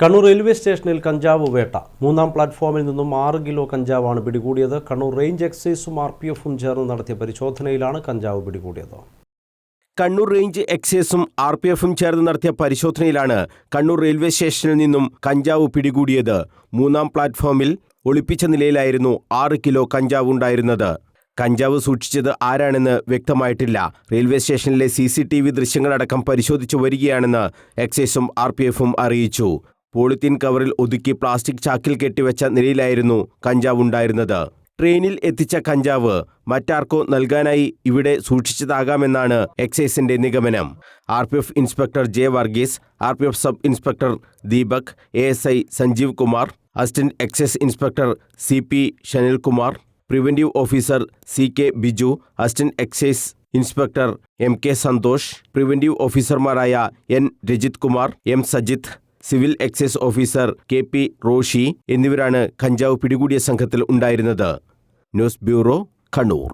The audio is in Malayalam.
കണ്ണൂർ റെയിൽവേ സ്റ്റേഷനിൽ കഞ്ചാവ് വേട്ട. മൂന്നാം പ്ലാറ്റ്ഫോമിൽ നിന്നും ആറ് കിലോ കഞ്ചാവാണ് പിടികൂടിയത്. കണ്ണൂർ റേഞ്ച് എക്സൈസും ആർ പി എഫും ചേർന്ന് നടത്തിയ പരിശോധനയിലാണ് കഞ്ചാവ് പിടികൂടിയത്. കണ്ണൂർ റേഞ്ച് എക്സൈസും ആർ പി എഫും ചേർന്ന് നടത്തിയ പരിശോധനയിലാണ് കണ്ണൂർ റെയിൽവേ സ്റ്റേഷനിൽ നിന്നും കഞ്ചാവ് പിടികൂടിയത്. മൂന്നാം പ്ലാറ്റ്ഫോമിൽ ഒളിപ്പിച്ച നിലയിലായിരുന്നു ആറ് കിലോ കഞ്ചാവ് ഉണ്ടായിരുന്നത്. കഞ്ചാവ് സൂക്ഷിച്ചത് ആരാണെന്ന് വ്യക്തമായിട്ടില്ല. റെയിൽവേ സ്റ്റേഷനിലെ സി സി ടി വി ദൃശ്യങ്ങളടക്കം പരിശോധിച്ചു വരികയാണെന്ന് എക്സൈസും ആർ പി എഫും അറിയിച്ചു. പോളിത്തീൻ കവറിൽ ഒതുക്കി പ്ലാസ്റ്റിക് ചാക്കിൽ കെട്ടിവെച്ച നിലയിലായിരുന്നു കഞ്ചാവ് ഉണ്ടായിരുന്നത് ട്രെയിനിൽ എത്തിച്ച കഞ്ചാവ് മറ്റാർക്കോ നൽകാനായി ഇവിടെ സൂക്ഷിച്ചതാകാമെന്നാണ് എക്സൈസിന്റെ നിഗമനം. R P F inspector J Varghese R P F sub inspector Deepak A S I Sanjeev Kumar assistant excise inspector C P Shanilkumar preventive officer C K Biju assistant excise inspector M K Santhosh preventive ഓഫീസർമാരായ N Rajith Kumar M Sajith civil excise officer K P Roshi എന്നിവരാണ് കഞ്ചാവ് പിടികൂടിയ സംഘത്തിൽ ഉണ്ടായിരുന്നത്. News bureau Kannur.